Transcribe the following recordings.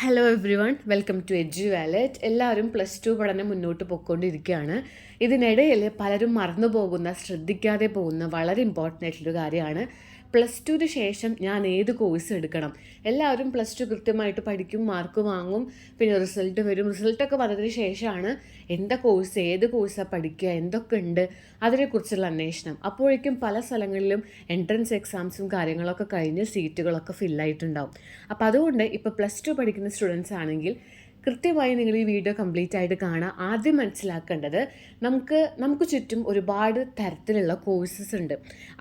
Hello everyone welcome to edu wallet എല്ലാവരും plus two പഠനം മുന്നോട്ട് പോയിക്കൊണ്ടിരിക്കുകയാണ്. ഇതിനിടയിൽ പലരും മറന്നു പോകുന്ന ശ്രദ്ധിക്കാതെ പോകുന്ന വളരെ ഇമ്പോർട്ടന്റ് ആയിട്ടുള്ളൊരു കാര്യമാണ്. പ്ലസ് ടുവിന് ശേഷം ഞാൻ ഏത് കോഴ്സ് എടുക്കണം? എല്ലാവരും പ്ലസ് ടു കൃത്യമായിട്ട് പഠിക്കും മാർക്ക് വാങ്ങും പിന്നെ റിസൾട്ട് വരും. റിസൾട്ടൊക്കെ വന്നതിന് ശേഷമാണ് എന്താ കോഴ്സ് ഏത് കോഴ്സാണ് പഠിക്കുക എന്തൊക്കെ ഉണ്ട് അതിനെക്കുറിച്ചുള്ള അന്വേഷണം. അപ്പോഴേക്കും പല സ്ഥലങ്ങളിലും എൻട്രൻസ് എക്സാംസും കാര്യങ്ങളൊക്കെ കഴിഞ്ഞ് സീറ്റുകളൊക്കെ ഫില്ലായിട്ടുണ്ടാവും അപ്പോൾ അതുകൊണ്ട് ഇപ്പോൾ പ്ലസ് ടു പഠിക്കുന്ന സ്റ്റുഡൻസ് ആണെങ്കിൽ കൃത്യമായി നിങ്ങൾ ഈ വീഡിയോ കംപ്ലീറ്റ് ആയിട്ട് കാണുക. ആദ്യം മനസ്സിലാക്കേണ്ടത് നമുക്ക് നമുക്ക് ചുറ്റും ഒരുപാട് തരത്തിലുള്ള കോഴ്സസ് ഉണ്ട്.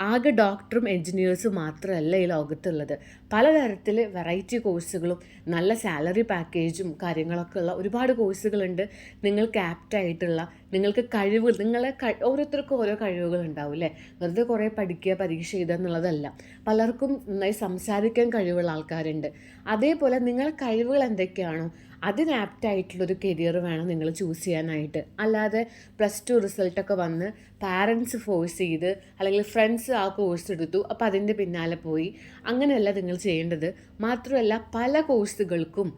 ആകെ ഡോക്ടറും എൻജിനീയേഴ്സും മാത്രമല്ല ഈ ലോകത്തുള്ളത്. പലതരത്തിൽ വെറൈറ്റി കോഴ്സുകളും നല്ല സാലറി പാക്കേജും കാര്യങ്ങളൊക്കെ ഉള്ള ഒരുപാട് കോഴ്സുകളുണ്ട് നിങ്ങൾക്ക് ആപ്റ്റായിട്ടുള്ള നിങ്ങൾക്ക് കഴിവുകൾ നിങ്ങളെ ഓരോരുത്തർക്കും ഓരോ കഴിവുകൾ ഉണ്ടാവും അല്ലേ വെറുതെ കുറേ പഠിക്കുക പരീക്ഷ ചെയ്യുക എന്നുള്ളതല്ല. പലർക്കും നന്നായി സംസാരിക്കാൻ കഴിവുള്ള ആൾക്കാരുണ്ട്. അതേപോലെ നിങ്ങളുടെ കഴിവുകൾ എന്തൊക്കെയാണോ അതിന് ഒരു കരിയർ വേണം നിങ്ങൾ ചൂസ് ചെയ്യാനായിട്ട്. അല്ലാതെ പ്ലസ് ടു റിസൾട്ടൊക്കെ വന്ന് പാരൻസ് ഫോഴ്സ് ചെയ്ത് അല്ലെങ്കിൽ ഫ്രണ്ട്സ് ആ കോഴ്സ് എടുത്തു അപ്പോൾ അതിന്റെ പിന്നാലെ പോയി. അങ്ങനെയല്ല നിങ്ങൾ ചെയ്യേണ്ടത്. മാത്രമല്ല പല കോഴ്സുകൾക്കും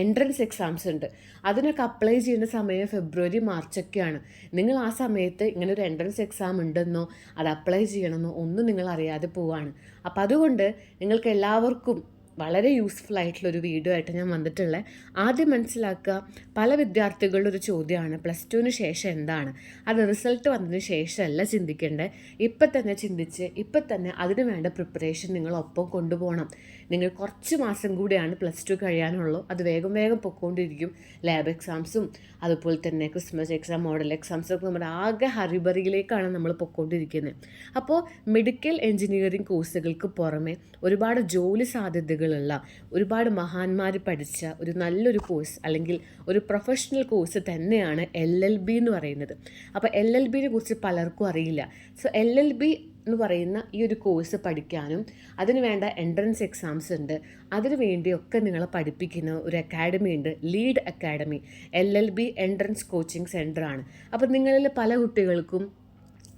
എൻട്രൻസ് എക്സാംസ് ഉണ്ട്. അതിനൊക്കെ അപ്ലൈ ചെയ്യുന്ന സമയം ഫെബ്രുവരി മാർച്ചൊക്കെയാണ് നിങ്ങൾ ആ സമയത്ത് ഇങ്ങനെ ഒരു എൻട്രൻസ് എക്സാം ഉണ്ടെന്നോ അത് അപ്ലൈ ചെയ്യണമെന്നോ ഒന്നും നിങ്ങൾ അറിയാതെ പോവാണ്. അപ്പോൾ അതുകൊണ്ട് നിങ്ങൾക്ക് എല്ലാവർക്കും വളരെ യൂസ്ഫുൾ ആയിട്ടുള്ള ഒരു വീഡിയോ ആയിട്ട് ഞാൻ വന്നിട്ടുള്ളത് ആദ്യം മനസ്സിലാക്കുക പല വിദ്യാർത്ഥികളുടെ ഒരു ചോദ്യമാണ് പ്ലസ് ടുവിന് ശേഷം എന്താണ്? അത് റിസൾട്ട് വന്നതിന് ശേഷമല്ല ചിന്തിക്കേണ്ടത് ഇപ്പം തന്നെ ചിന്തിച്ച് ഇപ്പം തന്നെ അതിന് വേണ്ട പ്രിപ്പറേഷൻ നിങ്ങൾ ഒപ്പം കൊണ്ടുപോകണം. നിങ്ങൾ കുറച്ച് മാസം കൂടിയാണ് പ്ലസ് ടു കഴിയാനുള്ളൂ. അത് വേഗം വേഗം പൊയ്ക്കൊണ്ടിരിക്കും. ലാബ് എക്സാംസും അതുപോലെ തന്നെ ക്രിസ്മസ് എക്സാം മോഡൽ എക്സാംസും ഒക്കെ നമ്മുടെ ആകെ ഹറിബറിയിലേക്കാണ് നമ്മൾ പൊയ്ക്കൊണ്ടിരിക്കുന്നത്. അപ്പോൾ മെഡിക്കൽ എഞ്ചിനീയറിംഗ് കോഴ്സുകൾക്ക് പുറമെ ഒരുപാട് ജോലി സാധ്യതകളുള്ള ഒരുപാട് മഹാന്മാർ പഠിച്ച ഒരു നല്ലൊരു കോഴ്സ് അല്ലെങ്കിൽ ഒരു പ്രൊഫഷണൽ കോഴ്സ് തന്നെയാണ് എൽ എൽ ബി എന്ന് പറയുന്നത്. അപ്പോൾ എൽ എൽ ബിനെ കുറിച്ച് പലർക്കും അറിയില്ല. സോ എൽ എൽ ബി എന്ന് പറയുന്ന ഈ ഒരു കോഴ്സ് പഠിക്കാനും അതിന് വേണ്ട എൻട്രൻസ് എക്സാംസ് ഉണ്ട്. അതിനു വേണ്ടിയൊക്കെ നിങ്ങളെ പഠിപ്പിക്കുന്ന ഒരു അക്കാഡമി ഉണ്ട്. Lead academy L L B entrance coaching സെന്ററാണ് അപ്പോൾ നിങ്ങളിൽ പല കുട്ടികൾക്കും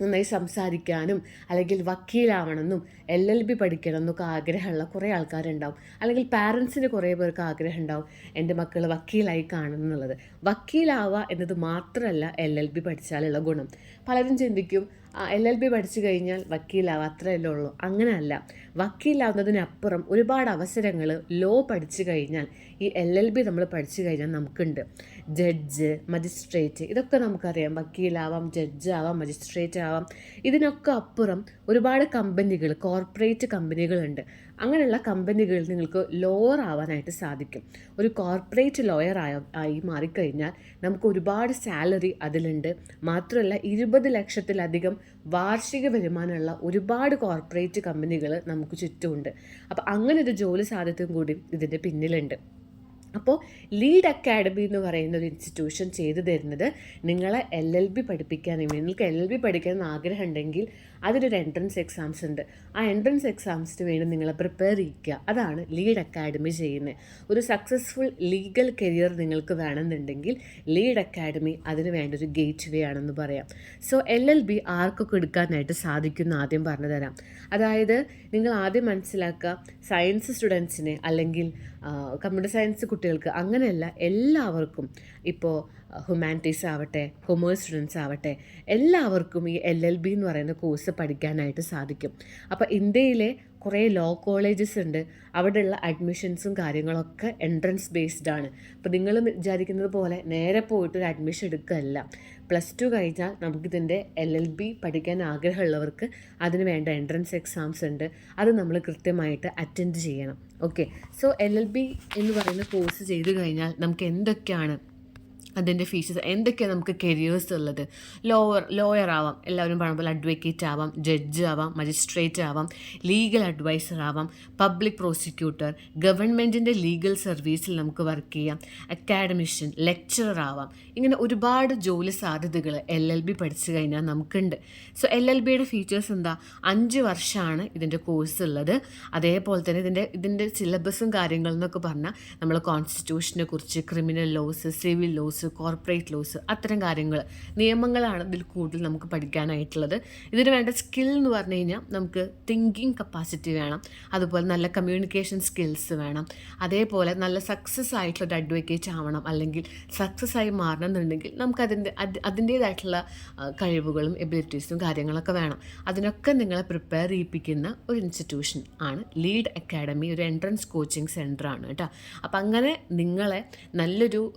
നന്നായി സംസാരിക്കാനും അല്ലെങ്കിൽ വക്കീലാവണമെന്നും എൽ എൽ ബി പഠിക്കണം എന്നൊക്കെ ആഗ്രഹമുള്ള കുറേ ആൾക്കാരുണ്ടാവും. അല്ലെങ്കിൽ പാരൻസിന് കുറേ പേർക്ക് ആഗ്രഹം ഉണ്ടാവും എന്റെ മക്കൾ വക്കീലായി കാണണം എന്നുള്ളത് വക്കീലാവുക എന്നത് മാത്രമല്ല എൽ എൽ ബി പഠിച്ചാലുള്ള ഗുണം. പലരും ചിന്തിക്കും എൽ എൽ ബി പഠിച്ചു കഴിഞ്ഞാൽ വക്കീലാവുക അത്രയല്ലേ ഉള്ളൂ. അങ്ങനെയല്ല. വക്കീലാവുന്നതിനപ്പുറം ഒരുപാട് അവസരങ്ങൾ ലോ പഠിച്ചു കഴിഞ്ഞാൽ ഈ എൽ എൽ ബി നമ്മൾ പഠിച്ചു കഴിഞ്ഞാൽ നമുക്കുണ്ട്. ജഡ്ജ് മജിസ്ട്രേറ്റ് ഇതൊക്കെ നമുക്കറിയാം. വക്കീലാവാം ജഡ്ജ് ആവാം മജിസ്ട്രേറ്റ് ആവാം. ഇതിനൊക്കെ അപ്പുറം ഒരുപാട് കമ്പനികൾ കോർപ്പറേറ്റ് കമ്പനികളുണ്ട് അങ്ങനെയുള്ള കമ്പനികളിൽ നിങ്ങൾക്ക് ലോയർ ആവാനായിട്ട് സാധിക്കും. ഒരു കോർപ്പറേറ്റ് ലോയർ ആയ ആയി മാറിക്കഴിഞ്ഞാൽ നമുക്ക് ഒരുപാട് സാലറി അതിലുണ്ട്. മാത്രമല്ല ഇരുപത് ലക്ഷത്തിലധികം വാർഷിക വരുമാനമുള്ള ഒരുപാട് കോർപ്പറേറ്റ് കമ്പനികൾ നമുക്ക് ചുറ്റുമുണ്ട്. അപ്പോൾ അങ്ങനെ ഒരു ജോലി സാധ്യതയും കൂടി ഇതിന്റെ പിന്നിലുണ്ട്. അപ്പോൾ ലീഡ് അക്കാഡമി എന്ന് പറയുന്ന ഒരു ഇൻസ്റ്റിറ്റ്യൂഷൻ ചെയ്തു തരുന്നത് നിങ്ങളെ എൽ എൽ ബി പഠിപ്പിക്കാൻ നിങ്ങൾക്ക് എൽ എൽ ബി പഠിക്കാൻ ആഗ്രഹമുണ്ടെങ്കിൽ അതിനൊരു എൻട്രൻസ് എക്സാംസ് ഉണ്ട്. ആ എൻട്രൻസ് എക്സാംസിന് വേണ്ടി നിങ്ങളെ പ്രിപ്പയർ ചെയ്യിക്കുക അതാണ് ലീഡ് അക്കാഡമി ചെയ്യുന്നത്. ഒരു സക്സസ്ഫുൾ ലീഗൽ കരിയർ നിങ്ങൾക്ക് വേണമെന്നുണ്ടെങ്കിൽ ലീഡ് അക്കാഡമി അതിന് വേണ്ട ഒരു ഗേറ്റ് വേ ആണെന്ന് പറയാം. സോ എൽ എൽ ബി ആർക്കൊക്കെ എടുക്കാനായിട്ട് സാധിക്കുമെന്ന് ആദ്യം പറഞ്ഞു തരാം. അതായത് നിങ്ങൾ ആദ്യം മനസ്സിലാക്കുക സയൻസ് സ്റ്റുഡൻസിന് അല്ലെങ്കിൽ കമ്പ്യൂട്ടർ സയൻസ് കുട്ടികൾക്ക് അങ്ങനെയല്ല എല്ലാവർക്കും. ഇപ്പോൾ ഹ്യൂമാനിറ്റീസ് ആവട്ടെ കൊമേഴ്സ് സ്റ്റുഡൻസ് ആവട്ടെ എല്ലാവർക്കും ഈ എൽ എൽ ബി എന്ന് പറയുന്ന കോഴ്സ് പഠിക്കാനായിട്ട് സാധിക്കും. അപ്പോൾ ഇന്ത്യയിലെ കുറേ ലോ കോളേജസ് ഉണ്ട്. അവിടെയുള്ള അഡ്മിഷൻസും കാര്യങ്ങളൊക്കെ എൻട്രൻസ് ബേസ്ഡ് ആണ്. അപ്പോൾ നിങ്ങൾ വിചാരിക്കുന്നത് പോലെ നേരെ പോയിട്ട് ഒരു അഡ്മിഷൻ എടുക്കുകയല്ല. പ്ലസ് ടു കഴിഞ്ഞാൽ നമുക്കിതിന്റെ എൽ എൽ ബി പഠിക്കാൻ ആഗ്രഹമുള്ളവർക്ക് അതിന് വേണ്ട എൻട്രൻസ് എക്സാംസ് ഉണ്ട്. അത് നമ്മൾ കൃത്യമായിട്ട് അറ്റൻഡ് ചെയ്യണം. Okay. So L L B എന്ന് പറയുന്ന കോഴ്സ് ചെയ്തു കഴിഞ്ഞാൽ നമുക്ക് എന്തൊക്കെയാണ് അതിന്റെ ഫീച്ചേഴ്സ് എന്തൊക്കെയാണ് നമുക്ക് കരിയേഴ്സ് ഉള്ളത്? ലോവർ ലോയർ ആവാം എല്ലാവരും പറയുന്ന പോലെ അഡ്വക്കേറ്റ് ആവാം ജഡ്ജ് ആവാം മജിസ്ട്രേറ്റ് ആവാം ലീഗൽ അഡ്വൈസർ ആവാം പബ്ലിക് പ്രോസിക്യൂട്ടർ ഗവൺമെന്റിന്റെ ലീഗൽ സർവീസിൽ നമുക്ക് വർക്ക് ചെയ്യാം അക്കാഡമിഷ്യൻ ലെക്ചറർ ആവാം. ഇങ്ങനെ ഒരുപാട് ജോലി സാധ്യതകൾ എൽ എൽ ബി പഠിച്ചു കഴിഞ്ഞാൽ നമുക്കുണ്ട്. സോ എൽ എൽ ബിയുടെ ഫീച്ചേഴ്സ് എന്താ? അഞ്ച് വർഷമാണ് ഇതിന്റെ കോഴ്സ് ഉള്ളത്. അതേപോലെ തന്നെ ഇതിന്റെ ഇതിന്റെ സിലബസും കാര്യങ്ങളും എന്നൊക്കെ പറഞ്ഞാൽ നമ്മൾ കോൺസ്റ്റിറ്റ്യൂഷനെ കുറിച്ച് criminal laws civil laws corporate laws അത്തരം കാര്യങ്ങൾ നിയമങ്ങളാണ് ഇതിൽ കൂടുതൽ നമുക്ക് പഠിക്കാനായിട്ടുള്ളത്. ഇതിന് വേണ്ട സ്കിൽ എന്ന് പറഞ്ഞു കഴിഞ്ഞാൽ നമുക്ക് തിങ്കിങ് കപ്പാസിറ്റി വേണം അതുപോലെ നല്ല കമ്മ്യൂണിക്കേഷൻ സ്കിൽസ് വേണം അതേപോലെ നല്ല സക്സസ് ആയിട്ടുള്ള ഒരു അഡ്വക്കേറ്റ് ആവണം അല്ലെങ്കിൽ സക്സസ് ആയി മാറണം എന്നുണ്ടെങ്കിൽ നമുക്ക് അതിന്റെ അത് അതിന്റേതായിട്ടുള്ള കഴിവുകളും എബിലിറ്റീസും കാര്യങ്ങളൊക്കെ വേണം. അതിനൊക്കെ നിങ്ങളെ പ്രിപ്പയർ ചെയ്യിപ്പിക്കുന്ന ഒരു ഇൻസ്റ്റിറ്റ്യൂഷൻ ആണ് ലീഡ് അക്കാഡമി ഒരു എൻട്രൻസ് കോച്ചിങ് സെന്ററാണ് കേട്ടോ. അപ്പം അങ്ങനെ നിങ്ങളെ നല്ലൊരു ഒരു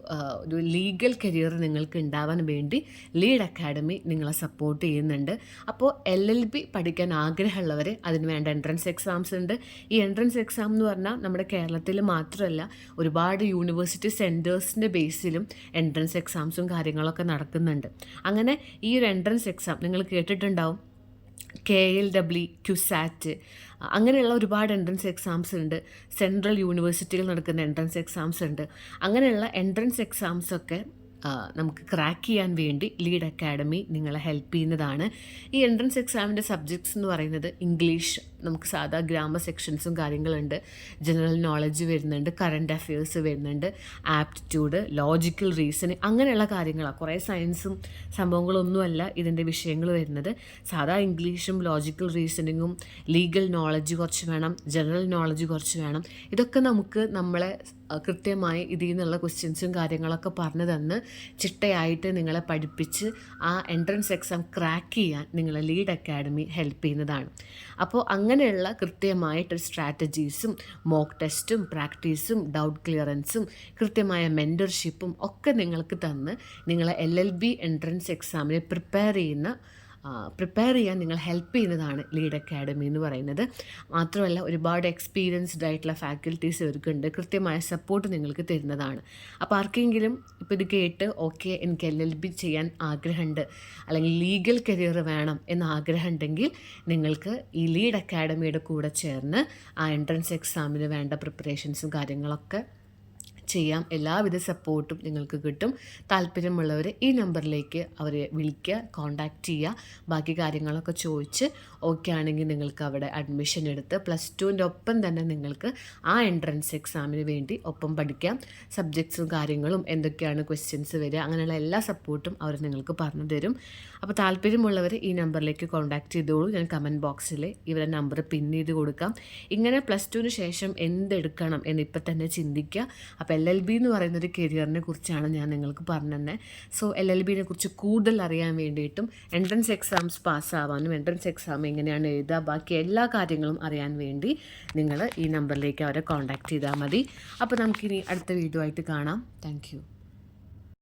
ഒരു ലീഗൽ കരിയർ നിങ്ങൾക്ക് ഉണ്ടാവാൻ വേണ്ടി ലീഡ് അക്കാഡമി നിങ്ങളെ സപ്പോർട്ട് ചെയ്യുന്നുണ്ട്. അപ്പോൾ എൽ എൽ ബി പഠിക്കാൻ ആഗ്രഹമുള്ളവർ അതിന് വേണ്ട എൻട്രൻസ് എക്സാംസ് ഉണ്ട്. ഈ എൻട്രൻസ് എക്സാം എന്ന് പറഞ്ഞാൽ നമ്മുടെ കേരളത്തിൽ മാത്രമല്ല ഒരുപാട് യൂണിവേഴ്സിറ്റി സെന്റേഴ്സിന്റെ ബേസിലും എൻട്രൻസ് എക്സാംസും കാര്യങ്ങളൊക്കെ നടക്കുന്നുണ്ട്. അങ്ങനെ ഈ ഒരു എൻട്രൻസ് എക്സാം നിങ്ങൾ കേട്ടിട്ടുണ്ടാവും. കെ എൽ ഡബ്ല്യു ക്യുസാറ്റ് അങ്ങനെയുള്ള ഒരുപാട് എൻട്രൻസ് എക്സാംസ് ഉണ്ട്. സെൻട്രൽ യൂണിവേഴ്സിറ്റിയിൽ നടക്കുന്ന എൻട്രൻസ് എക്സാംസ് ഉണ്ട്. അങ്ങനെയുള്ള എൻട്രൻസ് എക്സാംസൊക്കെ നമുക്ക് ക്രാക്ക് ചെയ്യാൻ വേണ്ടി ലീഡ് അക്കാഡമി നിങ്ങളെ ഹെൽപ്പ് ചെയ്യുന്നതാണ്. ഈ എൻട്രൻസ് എക്സാമിന്റെ സബ്ജക്ട്സ് എന്ന് പറയുന്നത് ഇംഗ്ലീഷ് നമുക്ക് സാധാ ഗ്രാമർ സെക്ഷൻസും കാര്യങ്ങളുണ്ട്. ജനറൽ നോളജ് വരുന്നുണ്ട് കറണ്ട് അഫയേഴ്സ് വരുന്നുണ്ട് ആപ്റ്റിറ്റ്യൂഡ് ലോജിക്കൽ റീസണിങ് അങ്ങനെയുള്ള കാര്യങ്ങളാണ്. കുറേ സയൻസും സംഭവങ്ങളൊന്നുമല്ല ഇതിന്റെ വിഷയങ്ങൾ വരുന്നത്. സാധാ ഇംഗ്ലീഷും ലോജിക്കൽ റീസണിങ്ങും ലീഗൽ നോളജ് കുറച്ച് വേണം ജനറൽ നോളജ് കുറച്ച് വേണം. ഇതൊക്കെ നമുക്ക് നമ്മളെ കൃത്യമായി ഇതിൽ നിന്നുള്ള ക്വസ്റ്റ്യൻസും കാര്യങ്ങളൊക്കെ പറഞ്ഞു തന്ന് ചിട്ടയായിട്ട് നിങ്ങളെ പഠിപ്പിച്ച് ആ എൻട്രൻസ് എക്സാം ക്രാക്ക് ചെയ്യാൻ നിങ്ങളെ ലീഡ് അക്കാഡമി ഹെൽപ്പ് ചെയ്യുന്നതാണ്. അപ്പോൾ അങ്ങനെയുള്ള കൃത്യമായിട്ട് സ്ട്രാറ്റജീസും മോക്ക് ടെസ്റ്റും പ്രാക്ടീസും ഡൗട്ട് ക്ലിയറൻസും കൃത്യമായ മെന്റർഷിപ്പും ഒക്കെ നിങ്ങൾക്ക് തന്ന് നിങ്ങളെ എൽ എൽ ബി എൻട്രൻസ് എക്സാമിനെ പ്രിപ്പയർ ചെയ്യുന്ന പ്രിപ്പയർ ചെയ്യാൻ നിങ്ങൾ ഹെൽപ്പ് ചെയ്യുന്നതാണ് ലീഡ് അക്കാഡമി എന്ന് പറയുന്നത്. മാത്രമല്ല ഒരുപാട് എക്സ്പീരിയൻസ്ഡ് ആയിട്ടുള്ള ഫാക്കൽറ്റീസ് ഇവർക്കുണ്ട്. കൃത്യമായ സപ്പോർട്ട് നിങ്ങൾക്ക് തരുന്നതാണ്. അപ്പോൾ ആർക്കെങ്കിലും ഇപ്പോൾ ഇത് കേട്ട് ഓക്കെ എനിക്ക് എൽ എൽ ബി ചെയ്യാൻ ആഗ്രഹമുണ്ട്. അല്ലെങ്കിൽ ലീഗൽ കരിയർ വേണം എന്ന് ആഗ്രഹം ഉണ്ടെങ്കിൽ നിങ്ങൾക്ക് ഈ ലീഡ് അക്കാഡമിയുടെ കൂടെ ചേർന്ന് ആ എൻട്രൻസ് എക്സാമിന് വേണ്ട പ്രിപ്പറേഷൻസും കാര്യങ്ങളൊക്കെ ചെയ്യാം. എല്ലാവിധ സപ്പോർട്ടും നിങ്ങൾക്ക് കിട്ടും. താല്പര്യമുള്ളവർ ഈ നമ്പറിലേക്ക് അവരെ വിളിക്കുക കോൺടാക്റ്റ് ചെയ്യുക. ബാക്കി കാര്യങ്ങളൊക്കെ ചോദിച്ച് ഓക്കെ ആണെങ്കിൽ നിങ്ങൾക്ക് അവിടെ അഡ്മിഷൻ എടുത്ത് പ്ലസ് ടുവിന്റെ ഒപ്പം തന്നെ നിങ്ങൾക്ക് ആ എൻട്രൻസ് എക്സാമിന് വേണ്ടി ഒപ്പം പഠിക്കാം. സബ്ജക്ട്സും കാര്യങ്ങളും എന്തൊക്കെയാണ് ക്വസ്റ്റ്യൻസ് വരിക അങ്ങനെയുള്ള എല്ലാ സപ്പോർട്ടും അവർ നിങ്ങൾക്ക് പറഞ്ഞു തരും. അപ്പോൾ താല്പര്യമുള്ളവർ ഈ നമ്പറിലേക്ക് കോൺടാക്ട് ചെയ്തോളൂ. ഞാൻ കമന്റ് ബോക്സിൽ ഇവരെ നമ്പർ പിൻ ചെയ്ത് കൊടുക്കാം. ഇങ്ങനെ പ്ലസ് ടുവിന് ശേഷം എന്തെടുക്കണം എന്ന് ഇപ്പം തന്നെ ചിന്തിക്കുക. അപ്പോൾ എൽ എൽ ബി എന്ന് പറയുന്ന ഒരു കരിയറിനെ കുറിച്ചാണ് ഞാൻ നിങ്ങൾക്ക് പറഞ്ഞു തന്നെ സോ എൽ എൽ ബിനെ കുറിച്ച് കൂടുതൽ അറിയാൻ വേണ്ടിയിട്ടും എൻട്രൻസ് എക്സാംസ് പാസ്സാവാനും എൻട്രൻസ് എക്സാം എങ്ങനെയാണ് എഴുതുക ബാക്കി എല്ലാ കാര്യങ്ങളും അറിയാൻ വേണ്ടി നിങ്ങൾ ഈ നമ്പറിലേക്ക് അവരെ കോൺടാക്റ്റ് ചെയ്താൽ മതി. അപ്പോൾ നമുക്കിനി അടുത്ത വീഡിയോ ആയിട്ട് കാണാം. താങ്ക്